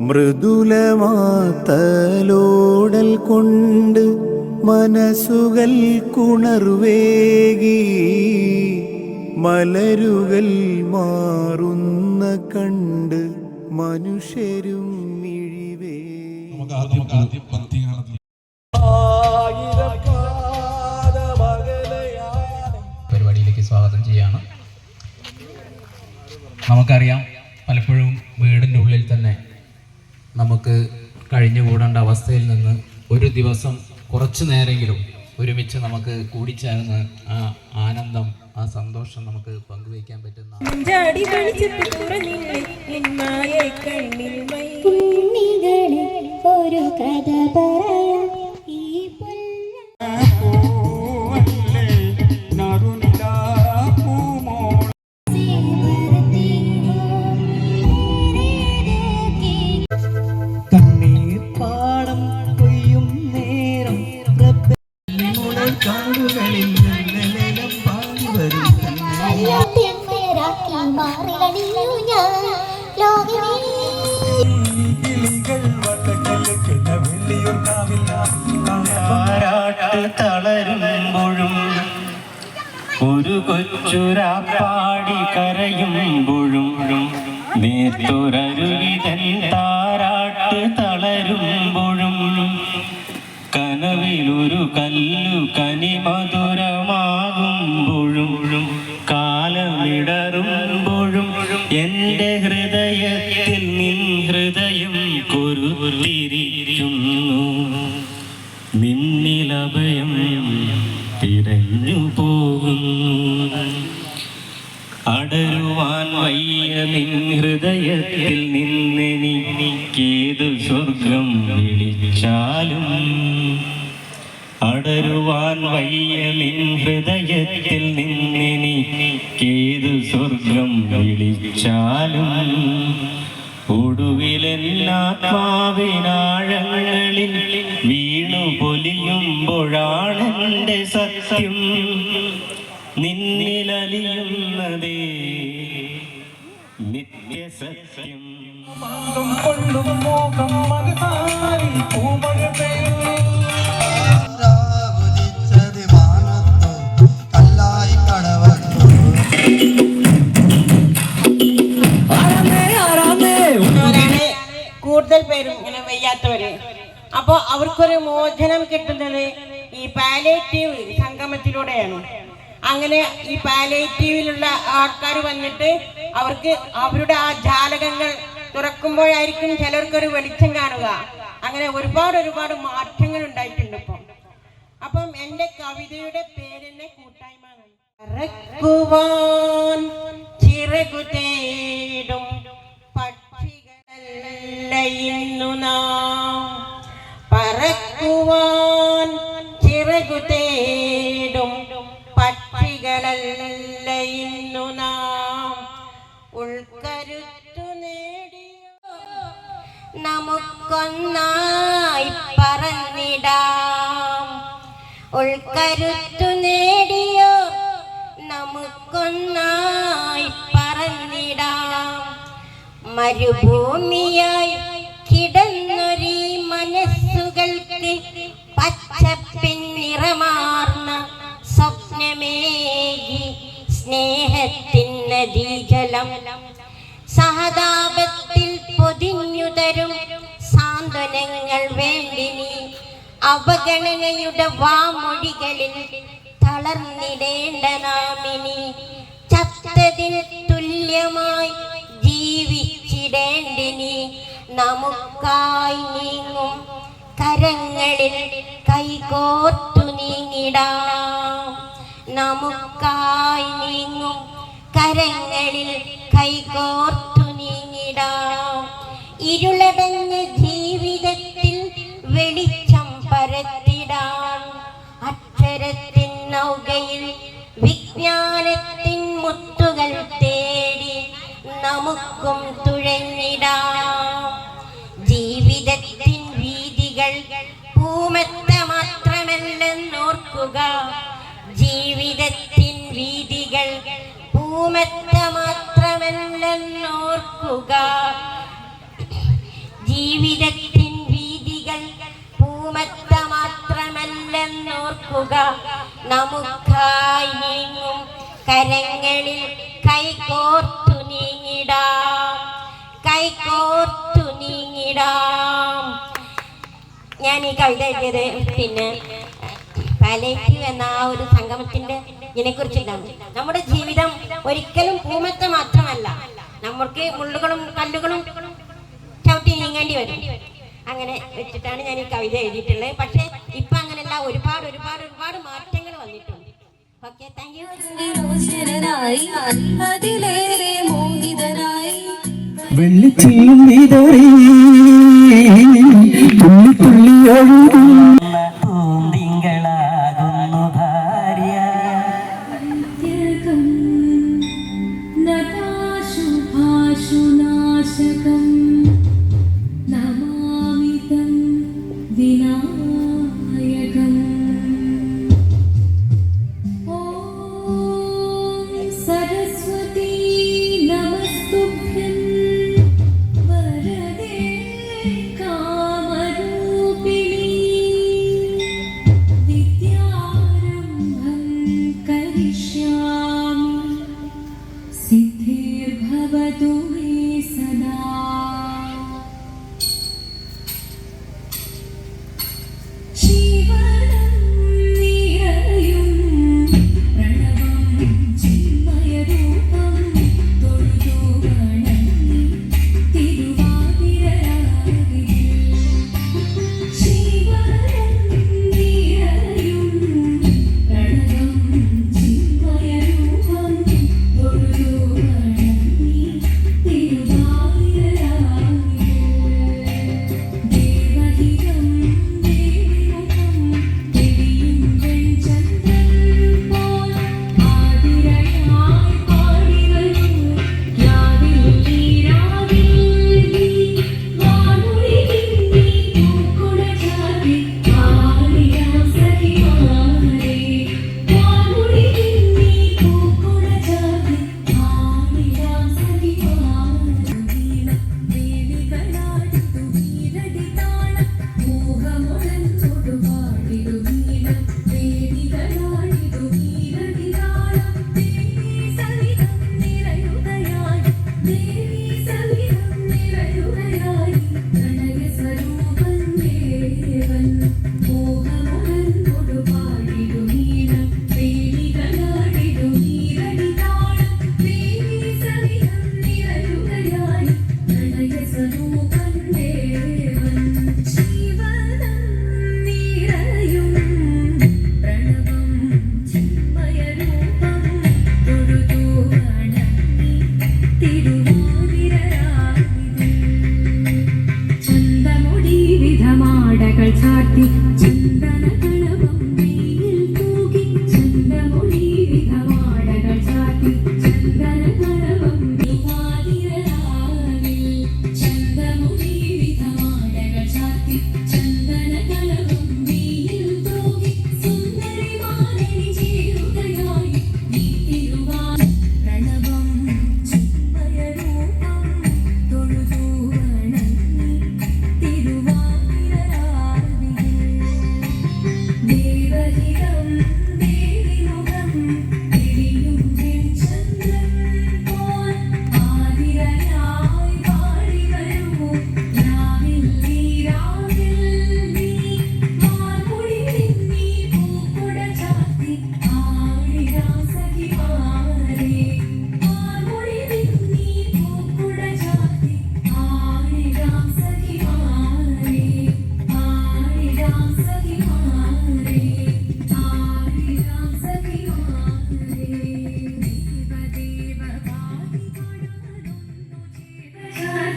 മൃദുലമാത്തലോടൽ കൊണ്ട് മനസ്സുകൾ കുണർവേകി. മലരുകൾ മാറുന്ന കണ്ട് മനുഷ്യരും മിഴിവേ. നമുക്ക് ആദ്യം ആദ്യം ഭക്തിഗാനത്തിൽ പരിപാടിയിലേക്ക് സ്വാഗതം ചെയ്യാണ്. നമുക്കറിയാം പലപ്പോഴും വീടിന്റെ ഉള്ളിൽ തന്നെ നമുക്ക് കഴിഞ്ഞുകൂടേണ്ട അവസ്ഥയിൽ നിന്ന് ഒരു ദിവസം കുറച്ചു നേരെങ്കിലും ഒരുമിച്ച് നമുക്ക് കൂടിച്ചേർന്ന് ആ ആനന്ദം ആ സന്തോഷം നമുക്ക് പങ്കുവയ്ക്കാൻ പറ്റുന്ന ചാടി പഠിച്ചിട്ട് നിഴലം പാടി വരും കിളികൾ വട്ടക്കല്ലിക്കുന്ന വെള്ളിയൂർ കാവില്ല. തളരുമ്പോഴും ഒരു കൊച്ചുരാപ്പാടി കരയുമ്പോഴും നേത്തൊരരുവിതൻ താരാട്ട് തളരുമ്പോഴും കനവിലൊരു കല്ലു അടരുവാൻ വയ്യ നിൻ ഹൃദയത്തിൽ നിന്നെനിക്കേതു സ്വർഗം വിളിച്ചാലും. അടരുവാൻ വയ്യ നിൻ ഹൃദയത്തിൽ നിന്നെനിക്കേതു സ്വർഗം വിളിച്ചാലും. ഒടുവിലെല്ലാത്മാവിനാഴങ്ങളിൽ വീണു പൊലിയുമ്പോഴാണെന്റെ സത്യം. നിന്നിലലിയുന്നതേ നിത്യസത്യം. കൊണ്ടും മോഹം മകതാരി പൂമഴ കൂടുതൽ പേരും ഇങ്ങനെ വയ്യാത്തവര്. അപ്പൊ അവർക്കൊരു മോചനം കിട്ടുന്നത് ഈ പാലേറ്റീവ് സംഗമത്തിലൂടെയാണ്. അങ്ങനെ ഈ പാലേറ്റീവിലുള്ള ആൾക്കാർ വന്നിട്ട് അവർക്ക് അവരുടെ ആ ജാലകങ്ങൾ തുറക്കുമ്പോഴായിരിക്കും ചിലർക്കൊരു വെളിച്ചം കാണുക. അങ്ങനെ ഒരുപാട് ഒരുപാട് മാറ്റങ്ങൾ ഉണ്ടായിട്ടുണ്ട് ഇപ്പം. അപ്പം എന്റെ കവിതയുടെ പേരെന്നെ കൂട്ടായ്മ. പറക്കുവാൻ ചിറകു പക്ഷികളല്ല നാം. പറക്കുവാൻ ചിറകു ഇന്നു നാം ഉൾക്കരുത്തു നേടിയ നമുക്കൊന്നായി പറഞ്ഞിടാം. ഉൾക്കരുത്തു നേടിയോ? നമുക്കൊന്നായി പറഞ്ഞിടാം. മരുഭൂമിയായി സ്നേഹത്തിൻ നദീജലം സഹതാപത്തിൽ പൊതിഞ്ഞു തരും സാന്ത്വനങ്ങൾ വേണ്ടിനി അവഗണനയുടെ വാമൊഴികളിൽ തളർന്നിടേണ്ട നാമിനി. തുല്യമായി ജീവിച്ചിടേണ്ടിനി നമുക്കായി നീങ്ങും കരങ്ങളിൽ കൈകോർത്തു നീങ്ങിടാം. നമുക്കായി നീങ്ങും. കരങ്ങളിൽ കൈകോർത്തു നീങ്ങിടാം. ഇരുളടഞ്ഞ ജീവിതത്തിൽ വെളിച്ചം പരത്തിടാം. അക്ഷരത്തിൻ നൗകയിൽ വിജ്ഞാനത്തിൻ മുത്തുകൾ തേടി നമുക്കും തുഴഞ്ഞിടാം. ജീവിതത്തിൻ വീതികൾ ഭൂമത്തെ മാത്രമല്ലെന്നോർക്കുക. ജീവിതത്തിൻ വീതികൾ പൂമെത്ത മാത്രമല്ലെന്നോർക്കുക ജീവിതത്തിൻ വീതികൾ പൂമത്ത മാത്രമല്ലെന്നോർക്കുക നമുക്കായി നീങ്ങും കരങ്ങളിൽ കൈകോർത്തു നീങ്ങിടാം. കൈകോർത്തു നീങ്ങിടാം. ഞാൻ ഈ കവിത എഴുതിയത് പിന്നെ പാലേറ്റീവ് എന്ന ആ ഒരു സംഗമത്തിന്റെ ഇതിനെ കുറിച്ചിട്ടാണ് നമ്മുടെ ജീവിതം ഒരിക്കലും ഭൂമത്തെ മാത്രമല്ല നമ്മൾക്ക് മുള്ളുകളും കല്ലുകളും ചവിട്ടി നീങ്ങേണ്ടി വരും. അങ്ങനെ വെച്ചിട്ടാണ് ഞാൻ ഈ കവിത എഴുതിയിട്ടുള്ളത്. പക്ഷേ ഇപ്പൊ അങ്ങനെയല്ല ഒരുപാട് ഒരുപാട് ഒരുപാട് മാറ്റങ്ങൾ വന്നിട്ടുണ്ട്. ഓക്കെ താങ്ക് യു അതിലേറെ മോഹിതനായി. വെള്ളിച്ചില്ലും വിതറി തുള്ളി തുള്ളി ഒഴുകും सिद्धिर्भवतु। 你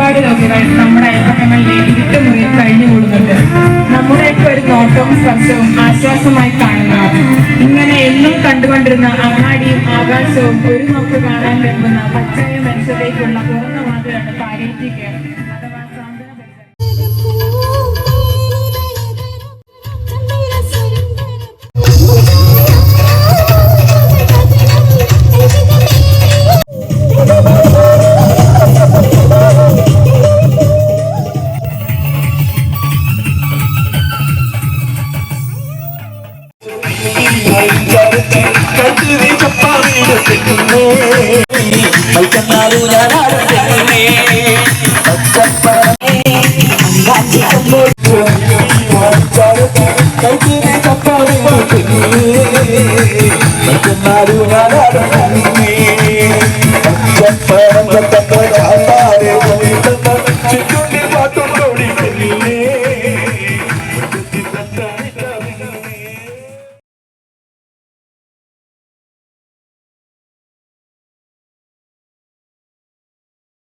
ഒരുപാട് രോഗികൾ നമ്മുടെ അയൽപ്പക്കങ്ങളിലെ ഇരുട്ടുമുറിയിൽ കഴിഞ്ഞുകൂടുന്നുണ്ട് നമ്മുടെയൊക്കെ ഒരു നോട്ടവും സ്പർശവും ആശ്വാസമായി കാണുന്നതാണ്. ഇങ്ങനെ എന്നും കണ്ടുകൊണ്ടിരുന്ന അങ്ങാടിയും ആകാശവും ഒരു നോക്ക് കാണാൻ കഴിയുന്ന പച്ചയ മനുഷ്യരേക്കുള്ള തുറന്ന വാതിലാണ് പാലിയേറ്റീവ് കെയർ